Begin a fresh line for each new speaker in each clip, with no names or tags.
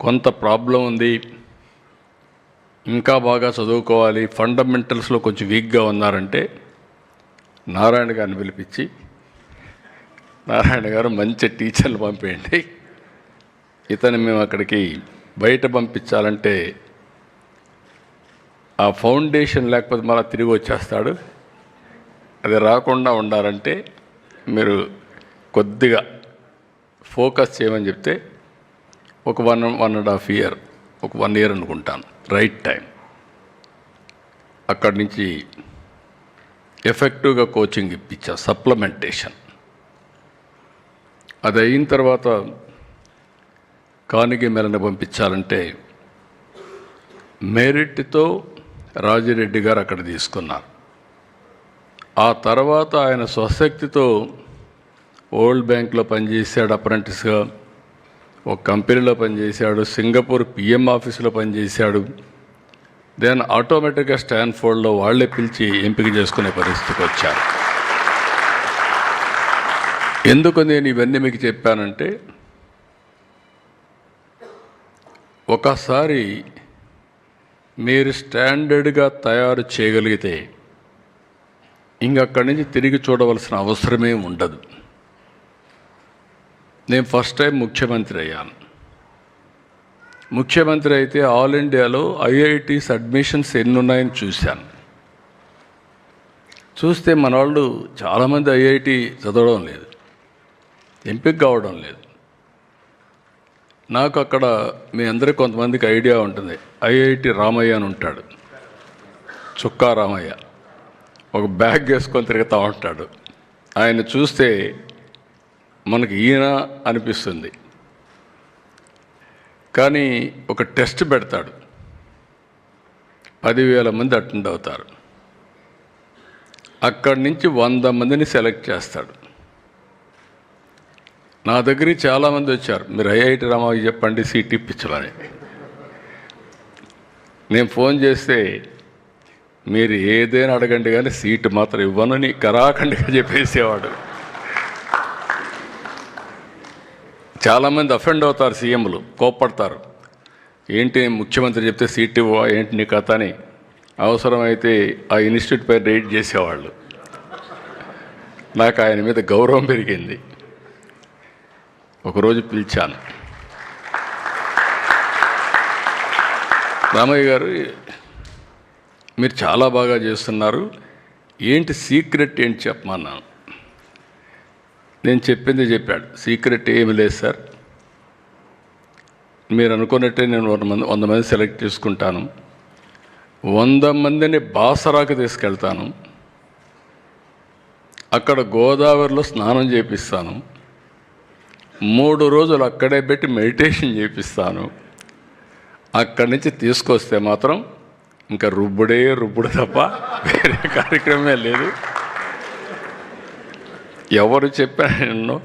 కొంత ప్రాబ్లం ఉంది. ఇంకా బాగా చదువుకోవాలి. ఫండమెంటల్స్లో కొంచెం వీక్గా ఉన్నారంటే నారాయణ గారిని పిలిపించి నారాయణ గారు మంచి టీచర్లు పంపేయండి. ఇతను మేము అక్కడికి బయట పంపించాలంటే ఆ ఫౌండేషన్ లేకపోతే మళ్ళీ తిరిగి వచ్చేస్తాడు. అది రాకుండా ఉండాలంటే మీరు కొద్దిగా ఫోకస్ చేయమని చెప్తే ఒక one one and half year ఒక వన్ ఇయర్ అనుకుంటాను రైట్ టైం. అక్కడి నుంచి ఎఫెక్టివ్గా కోచింగ్ ఇప్పించా సప్లిమెంటేషన్. అది అయిన తర్వాత కానిగి మెలని పంపించాలంటే మెరిట్తో రాజిరెడ్డి గారు అక్కడ తీసుకున్నారు. ఆ తర్వాత ఆయన స్వశక్తితో ఓల్డ్ బ్యాంక్లో పనిచేశాడు అప్రెంటిస్గా. ఒక కంపెనీలో పనిచేశాడు సింగపూర్ పిఎం ఆఫీసులో పనిచేశాడు. దెన్ ఆటోమేటిక్గా స్టాన్ఫోర్డ్లో వాళ్ళే పిలిచి ఎంపిక చేసుకునే పరిస్థితికి వచ్చారు. ఎందుకు నేను ఇవన్నీ మీకు చెప్పానంటే ఒకసారి మీరు స్టాండర్డ్గా తయారు చేయగలిగితే ఇంకక్కడి నుంచి తిరిగి చూడవలసిన అవసరమే ఉండదు. నేను ఫస్ట్ టైం ముఖ్యమంత్రి అయ్యాను. ముఖ్యమంత్రి అయితే ఆల్ ఇండియాలో ఐఐటీస్ అడ్మిషన్స్ ఎన్ని ఉన్నాయని చూశాను. చూస్తే మన వాళ్ళు చాలామంది ఐఐటి చదవడం లేదు. ఎంపిక కావడం లేదు. నాకు అక్కడ మీ అందరికీ కొంతమందికి ఐడియా ఉంటుంది. ఐఐటి రామయ్య అని ఉంటాడు. చుక్కా రామయ్య. ఒక బ్యాగ్ వేసుకొని తిరుగుతూ ఉంటాడు. ఆయన చూస్తే మనకి ఈయన అనిపిస్తుంది. కానీ ఒక టెస్ట్ పెడతాడు. పదివేల మంది అటెండ్ అవుతారు. అక్కడి నుంచి వంద మందిని సెలెక్ట్ చేస్తాడు. నా దగ్గరికి చాలామంది వచ్చారు. మీరు ఐఐటి రామాకి చెప్పండి సీట్ ఇప్పించమని. నేను ఫోన్ చేస్తే మీరు ఏదైనా అడగండి కానీ సీటు మాత్రం ఇవ్వనని కరాఖండిగా చెప్పేసేవాడు. చాలామంది అఫెండ్ అవుతారు సీఎంలు కోప్పడతారు. ఏంటి ముఖ్యమంత్రి చెప్తే సీట్ ఇవ్వ ఏంటి నీ కథ అని. అవసరమైతే ఆ ఇన్స్టిట్యూట్ పై రైడ్ చేసేవాళ్ళు. నాకు ఆయన మీద గౌరవం పెరిగింది. ఒకరోజు పిలిచాను. రామయ్య గారు మీరు చాలా బాగా చేస్తున్నారు. ఏంటి సీక్రెట్ ఏంటి చెప్పమన్నాను. నేను చెప్పింది చెప్పాడు. సీక్రెట్ ఏమి లేదు సార్. మీరు అనుకున్నట్టే నేను వంద మంది వంద మంది సెలెక్ట్ చేసుకుంటాను. వంద మందిని బాసరాకు తీసుకెళ్తాను. అక్కడ గోదావరిలో స్నానం చేపిస్తాను. మూడు రోజులు అక్కడే పెట్టి మెడిటేషన్ చేపిస్తాను. అక్కడి నుంచి తీసుకొస్తే మాత్రం ఇంకా రుబ్బుడే రుబ్బుడు తప్ప వేరే కార్యక్రమమే లేదు. ఎవరు చెప్పారో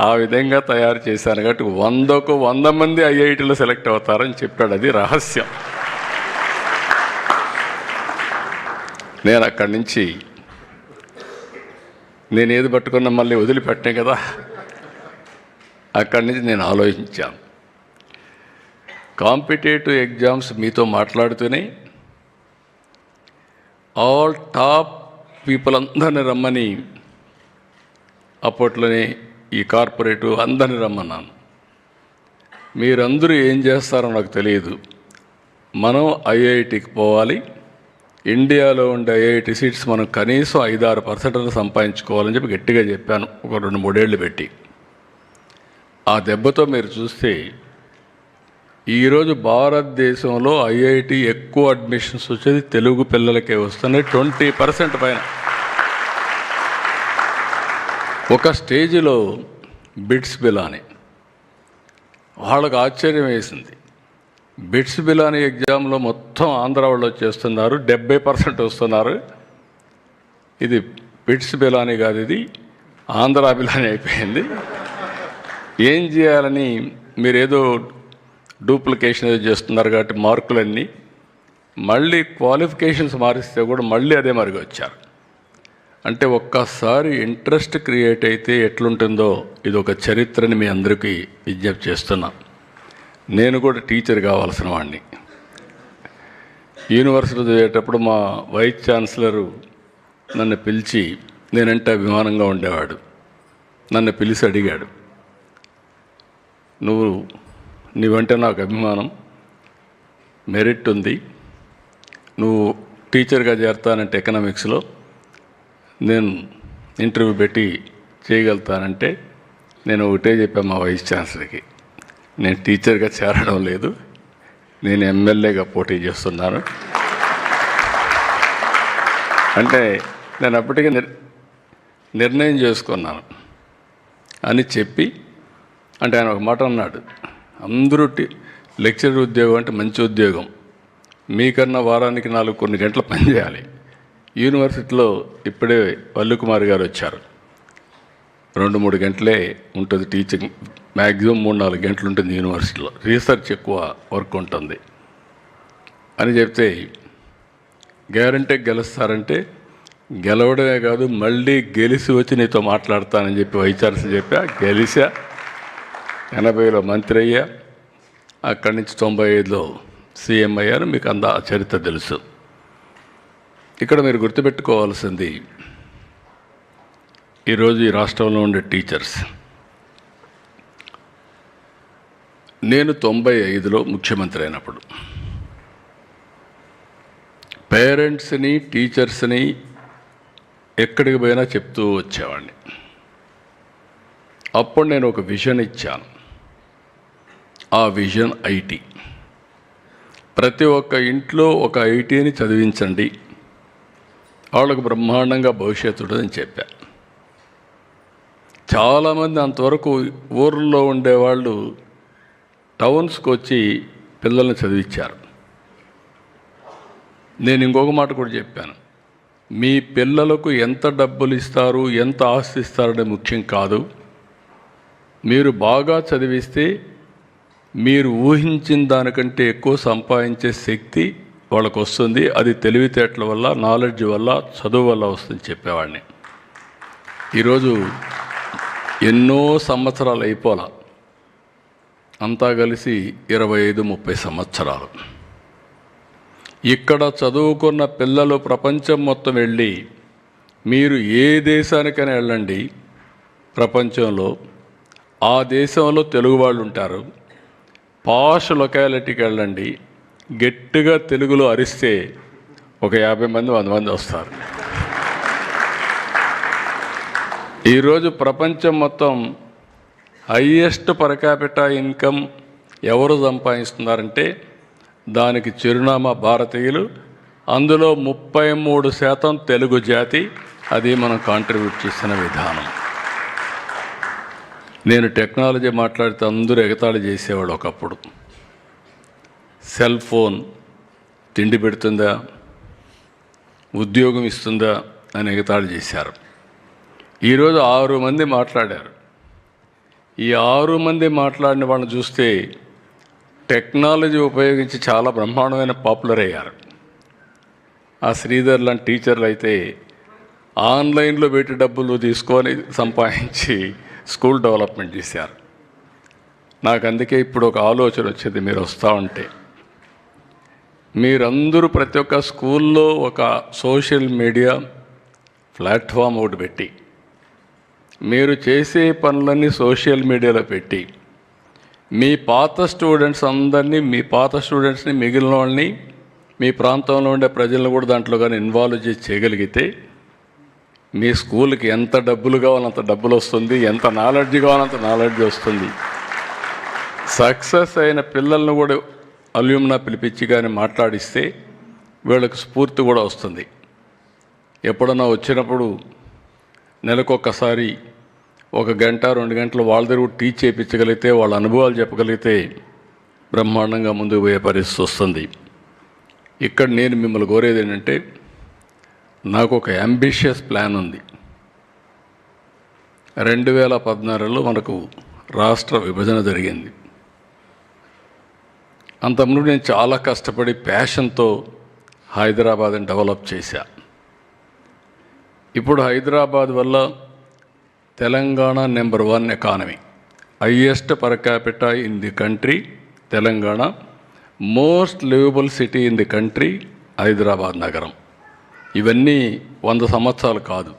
ఆ విధంగా తయారు చేశాను కాబట్టి వందకు వంద మంది ఐఐటీలో సెలెక్ట్ అవుతారని చెప్పాడు. అది రహస్యం. నేను అక్కడి నుంచి నేను ఏది పట్టుకున్నా మళ్ళీ వదిలిపెట్టే కదా. అక్కడి నుంచి నేను ఆలోచించాను. కాంపిటేటివ్ ఎగ్జామ్స్ మీతో మాట్లాడుతూనే ఆల్ టాప్ పీపుల్ అందరిని రమ్మని. అప్పట్లోనే ఈ కార్పొరేటు అందరిని రమ్మన్నాను. మీరందరూ ఏం చేస్తారో నాకు తెలియదు. మనం ఐఐటికి పోవాలి. ఇండియాలో ఉండే ఐఐటి సీట్స్ మనం కనీసం ఐదారు పర్సెంట్ సంపాదించుకోవాలని చెప్పి గట్టిగా చెప్పాను. ఒక రెండు మూడేళ్ళు పెట్టి. ఆ దెబ్బతో మీరు చూస్తే ఈరోజు భారతదేశంలో ఐఐటి ఎక్కువ అడ్మిషన్స్ వచ్చేది తెలుగు పిల్లలకే వస్తున్నాయి ట్వంటీ పర్సెంట్ పైన. ఒక స్టేజిలో బిట్స్ బిలాని వాళ్ళకు ఆశ్చర్యం వేసింది. బిట్స్ బిలాని ఎగ్జామ్లో మొత్తం ఆంధ్ర వాళ్ళు వచ్చేస్తున్నారు డెబ్బై పర్సెంట్ వస్తున్నారు. ఇది బిట్స్ బిలాని కాదు ఇది ఆంధ్ర బిలాని అయిపోయింది. ఏం చేయాలని మీరు ఏదో డూప్లికేషన్ ఏదో చేస్తున్నారు కాబట్టి మార్కులన్నీ మళ్ళీ క్వాలిఫికేషన్స్ మారిస్తే కూడా మళ్ళీ అదే మరిగి వచ్చారు. అంటే ఒక్కసారి ఇంట్రెస్ట్ క్రియేట్ అయితే ఎట్లుంటుందో ఇది ఒక చరిత్రని మీ అందరికీ విజ్ఞప్తి చేస్తున్నాం. నేను కూడా టీచర్ కావాల్సిన వాడిని యూనివర్సిటీ చదివేటప్పుడు మా వైస్ ఛాన్సలరు నన్ను పిలిచి నేనంటే అభిమానంగా ఉండేవాడు? నన్ను పిలిచి అడిగాడు. నువ్వు నీవంటే నాకు అభిమానం మెరిట్ ఉంది. నువ్వు టీచర్గా చేరతానంటే ఎకనామిక్స్లో నేను ఇంటర్వ్యూ పెట్టి చేయగలుగుతానంటే నేను ఒకటే చెప్పాను మా వైస్ ఛాన్సలర్కి నేను టీచర్గా చేరడం లేదు నేను ఎమ్మెల్యేగా పోటీ చేస్తున్నాను. అంటే నేను అప్పటికే నిర్ నిర్ణయం చేసుకున్నాను అని చెప్పి అంటే ఆయన ఒక మాట అన్నాడు. అందరూ లెక్చరర్ ఉద్యోగం అంటే మంచి ఉద్యోగం. మీకన్నా వారానికి నాలుగు కొన్ని గంటలు పనిచేయాలి యూనివర్సిటీలో ఇప్పుడే వల్లుకుమార్ గారు వచ్చారు. రెండు మూడు గంటలే ఉంటుంది టీచింగ్. మ్యాక్సిమం మూడు నాలుగు గంటలు ఉంటుంది యూనివర్సిటీలో. రీసెర్చ్ ఎక్కువ వర్క్ ఉంటుంది. అని చెప్తే గ్యారంటీ గెలుస్తారంటే గెలవడమే కాదు మళ్ళీ గెలిచి వచ్చి నీతో మాట్లాడతానని చెప్పి వైచార్స్ చెప్పా గెలిచా ఎనభైలో మంత్రి అయ్యా అక్కడి నుంచి తొంభై ఐదులో సీఎం అయ్యారు. మీకు అంద ఆ చరిత్ర తెలుసు. ఇక్కడ మీరు గుర్తుపెట్టుకోవాల్సింది ఈరోజు ఈ రాష్ట్రంలో ఉండే టీచర్స్. నేను తొంభై ఐదులో ముఖ్యమంత్రి అయినప్పుడు పేరెంట్స్ని టీచర్స్ని ఎక్కడికి పోయినా చెప్తూ వచ్చేవాడిని. అప్పుడు నేను ఒక విజన్ ఇచ్చాను. ఆ విజన్ ఐటీ. ప్రతి ఒక్క ఇంట్లో ఒక ఐటీని చదివించండి. వాళ్ళకు బ్రహ్మాండంగా భవిష్యత్తు ఉండదని చెప్పా. చాలామంది అంతవరకు ఊర్లో ఉండేవాళ్ళు టౌన్స్కి వచ్చి పిల్లల్ని చదివించారు నేను ఇంకొక మాట కూడా చెప్పాను. మీ పిల్లలకు ఎంత డబ్బులు ఇస్తారు ఎంత ఆస్తి ఇస్తారనే ముఖ్యం కాదు. మీరు బాగా చదివిస్తే మీరు ఊహించిన దానికంటే ఎక్కువ సంపాదించే శక్తి వాళ్ళకు వస్తుంది అది తెలివితేటల వల్ల నాలెడ్జ్ వల్ల చదువు వల్ల వస్తుంది చెప్పేవాడిని. ఈరోజు ఎన్నో సంవత్సరాలు అయిపోలా. అంతా కలిసి ఇరవై ఐదు ముప్పై సంవత్సరాలు. ఇక్కడ చదువుకున్న పిల్లలు ప్రపంచం మొత్తం వెళ్ళి మీరు ఏ దేశానికైనా వెళ్ళండి. ప్రపంచంలో ఆ దేశంలో తెలుగు వాళ్ళు ఉంటారు పాష్ లొకాలిటీకి వెళ్ళండి. గట్టిగా తెలుగులో అరిస్తే ఒక యాభై మంది వంద మంది వస్తారు. ఈరోజు ప్రపంచం మొత్తం హయ్యెస్ట్ పర్ ఇన్కమ్ ఎవరు సంపాదిస్తున్నారంటే దానికి చిరునామా భారతీయులు. అందులో ముప్పై మూడు శాతం తెలుగు జాతి అది మనం కాంట్రిబ్యూట్ చేసిన విధానం. నేను టెక్నాలజీ మాట్లాడితే అందరూ ఎగతాళి చేసేవాడు ఒకప్పుడు. సెల్ ఫోన్ తిండి పెడుతుందా? ఉద్యోగం ఇస్తుందా? అని ఎగతాళి చేశారు. ఈరోజు ఆరు మంది మాట్లాడారు. ఈ ఆరు మంది మాట్లాడిన వాళ్ళని చూస్తే టెక్నాలజీ ఉపయోగించి చాలా బ్రహ్మాండమైన పాపులర్ అయ్యారు. ఆ శ్రీధర్ లాంటి టీచర్లు అయితే ఆన్లైన్లో పెట్టి డబ్బులు తీసుకొని సంపాదించి స్కూల్ డెవలప్మెంట్ చేశారు. నాకు అందుకే ఇప్పుడు ఒక ఆలోచన వచ్చింది మీరు వస్తూ ఉంటే. మీరందరూ ప్రతి ఒక్క స్కూల్లో ఒక సోషల్ మీడియా ప్లాట్ఫామ్ ఒకటి పెట్టి మీరు చేసే పనులన్నీ సోషల్ మీడియాలో పెట్టి మీ పాత స్టూడెంట్స్ అందరినీ మీ పాత స్టూడెంట్స్ని మిగిలిన వాళ్ళని మీ ప్రాంతంలో ఉండే ప్రజలను కూడా దాంట్లో కానీ ఇన్వాల్వ్ చేసి చేయగలిగితే మీ స్కూల్కి ఎంత డబ్బులు కావాలంత డబ్బులు వస్తుంది ఎంత నాలెడ్జ్ కావాలంత నాలెడ్జ్ వస్తుంది. సక్సెస్ అయిన పిల్లల్ని కూడా అల్యూమ్నా పిలిపించి కానీ మాట్లాడిస్తే వీళ్ళకి స్ఫూర్తి కూడా వస్తుంది. ఎప్పుడన్నా వచ్చినప్పుడు నెలకొకసారి ఒక గంట రెండు గంటలు వాళ్ళ దగ్గర కూడా టీచ్ చేయించగలిగితే వాళ్ళ అనుభవాలు చెప్పగలిగితే బ్రహ్మాండంగా ముందుకు పోయే పరిస్థితి వస్తుంది. ఇక్కడ నేను మిమ్మల్ని కోరేది ఏంటంటే నాకు ఒక అంబిషియస్ ప్లాన్ ఉంది. రెండు వేల పద్నాలుగులో మనకు రాష్ట్ర విభజన జరిగింది. అంతకుముందు నేను చాలా కష్టపడి ప్యాషన్తో హైదరాబాద్ని డెవలప్ చేశా. ఇప్పుడు హైదరాబాద్ వల్ల Telangana number one economy highest per capita in the country Telangana most liveable city in the country Hyderabad నగరం. ఇవన్నీ వంద సంవత్సరాలు కాదు.